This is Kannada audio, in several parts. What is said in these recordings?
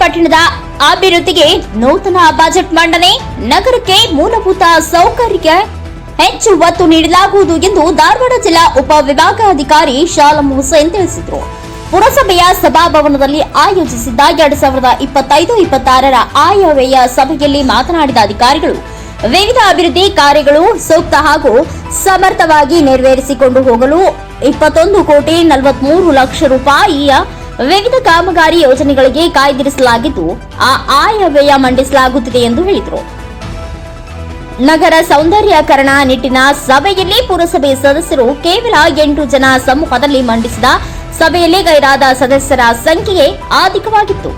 ಪಟ್ಟಣದ ಅಭಿವೃದ್ಧಿಗೆ ನೂತನ ಬಜೆಟ್ ಮಂಡನೆ ನಗರಕ್ಕೆ ಮೂಲಭೂತ ಸೌಕರ್ಯ ಹೆಚ್ಚು ಒತ್ತು ನೀಡಲಾಗುವುದು ಎಂದು ಧಾರವಾಡ ಜಿಲ್ಲಾ ಉಪವಿಭಾಗಾಧಿಕಾರಿ ಶಾಲಂ ಹುಸೇನ್ ತಿಳಿಸಿದರು. ಪುರಸಭೆಯ ಸಭಾಭವನದಲ್ಲಿ ಆಯೋಜಿಸಿದ್ದ ಎರಡ್ ಸಾವಿರದ ಇಪ್ಪತ್ತೈದು, ಇಪ್ಪತ್ತಾರರ ಆಯವ್ಯಯ ಸಭೆಯಲ್ಲಿ ಮಾತನಾಡಿದ ಅಧಿಕಾರಿಗಳು, ವಿವಿಧ ಅಭಿವೃದ್ಧಿ ಕಾರ್ಯಗಳು ಸೂಕ್ತ ಹಾಗೂ ಸಮರ್ಥವಾಗಿ ನೆರವೇರಿಸಿಕೊಂಡು ಹೋಗಲು ಇಪ್ಪತ್ತೊಂದು ಕೋಟಿ ನಲವತ್ಮೂರು ಲಕ್ಷ ರೂಪಾಯಿಯ ವಿವಿಧ ಕಾಮಗಾರಿ ಯೋಜನೆಗಳಿಗೆ ಕಾಯ್ದಿರಿಸಲಾಗಿದ್ದು, ಆ ಆಯವ್ಯಯ ಮಂಡಿಸಲಾಗುತ್ತಿದೆ ಎಂದು ಹೇಳಿದರು. ನಗರ ಸೌಂದರ್ಯಕರಣ ನಿಟ್ಟಿನ ಸಭೆಯಲ್ಲಿ ಪುರಸಭೆ ಸದಸ್ಯರು ಕೇವಲ ಎಂಟು ಜನ ಸಮೂಹದಲ್ಲಿ ಮಂಡಿಸಿದ ಸಭೆಯಲ್ಲಿ ಗೈರಾದ ಸದಸ್ಯರ ಸಂಖ್ಯೆ ಅಧಿಕವಾಗಿತ್ತು.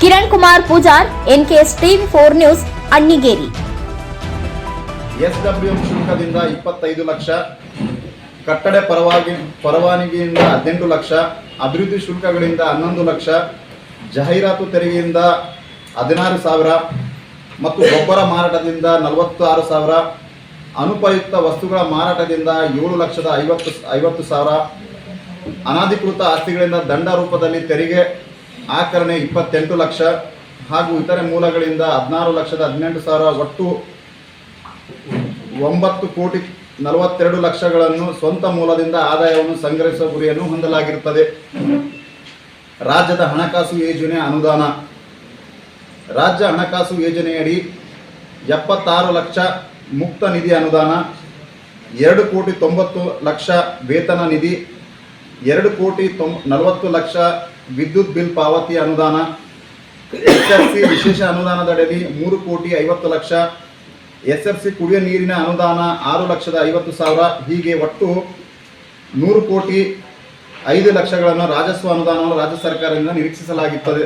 Kiran Kumar Pujar, NKS TV four news, Annigeri. S W ಶುಲ್ಕದಿಂದ ಇಪ್ಪತ್ತೈದು ಲಕ್ಷ ಕಟ್ಟಡ ಪರವಾಗಿ ಪರವಾನಗಿಯಿಂದ ಹದಿನೆಂಟು ಲಕ್ಷ, ಅಭಿವೃದ್ಧಿ ಶುಲ್ಕಗಳಿಂದ ಹನ್ನೊಂದು ಲಕ್ಷ, ಜಾಹೀರಾತು ತೆರಿಗೆಯಿಂದ ಹದಿನಾರು ಸಾವಿರ ಮತ್ತು ಗೊಬ್ಬರ ಮಾರಾಟದಿಂದ ನಲವತ್ತಾರು ಸಾವಿರ, ಅನುಪಯುಕ್ತ ವಸ್ತುಗಳ ಮಾರಾಟದಿಂದ ಏಳು ಲಕ್ಷದ ಐವತ್ತು ಐವತ್ತು ಸಾವಿರ, ಅನಧಿಕೃತ ಆಸ್ತಿಗಳಿಂದ ದಂಡ ರೂಪದಲ್ಲಿ ತೆರಿಗೆ ಆಕರಣೆ ಇಪ್ಪತ್ತೆಂಟು ಲಕ್ಷ ಹಾಗೂ ಇತರೆ ಮೂಲಗಳಿಂದ ಹದಿನಾರು ಲಕ್ಷದ ಹದಿನೆಂಟು ಸಾವಿರ ಒಟ್ಟು ಒಂಬತ್ತು ಕೋಟಿ ನಲವತ್ತೆರಡು ಲಕ್ಷಗಳನ್ನು ಸ್ವಂತ ಮೂಲದಿಂದ ಆದಾಯವನ್ನು ಸಂಗ್ರಹಿಸುವ ಗುರಿಯನ್ನು ಹೊಂದಲಾಗಿರುತ್ತದೆ. ರಾಜ್ಯದ ಹಣಕಾಸು ಯೋಜನೆ ಅನುದಾನ. ರಾಜ್ಯ ಹಣಕಾಸು ಯೋಜನೆಯಡಿ ಎಪ್ಪತ್ತಾರು ಲಕ್ಷ ಮುಕ್ತ ನಿಧಿ ಅನುದಾನ, ಎರಡು ಕೋಟಿ ತೊಂಬತ್ತು ಲಕ್ಷ ವೇತನ ನಿಧಿ, ಎರಡು ಕೋಟಿ ತೊಂ, ನಲವತ್ತು ಲಕ್ಷ ವಿದ್ಯುತ್ ಬಿಲ್ ಪಾವತಿ ಅನುದಾನ ಎಸ್ ಎಫ್ ಸಿ ವಿಶೇಷ ಅನುದಾನದಡಿಯಲ್ಲಿ ಮೂರು ಕೋಟಿ ಐವತ್ತು ಲಕ್ಷ ಎಸ್ ಎಫ್ ಸಿ ಕುಡಿಯುವ ನೀರಿನ ಅನುದಾನ ಆರು ಲಕ್ಷದ ಐವತ್ತು ಸಾವಿರ, ಹೀಗೆ ಒಟ್ಟು ನೂರು ಕೋಟಿ ಐದು ಲಕ್ಷಗಳನ್ನು ರಾಜಸ್ವ ಅನುದಾನವನ್ನು ರಾಜ್ಯ ಸರ್ಕಾರದಿಂದ ನಿರೀಕ್ಷಿಸಲಾಗುತ್ತದೆ.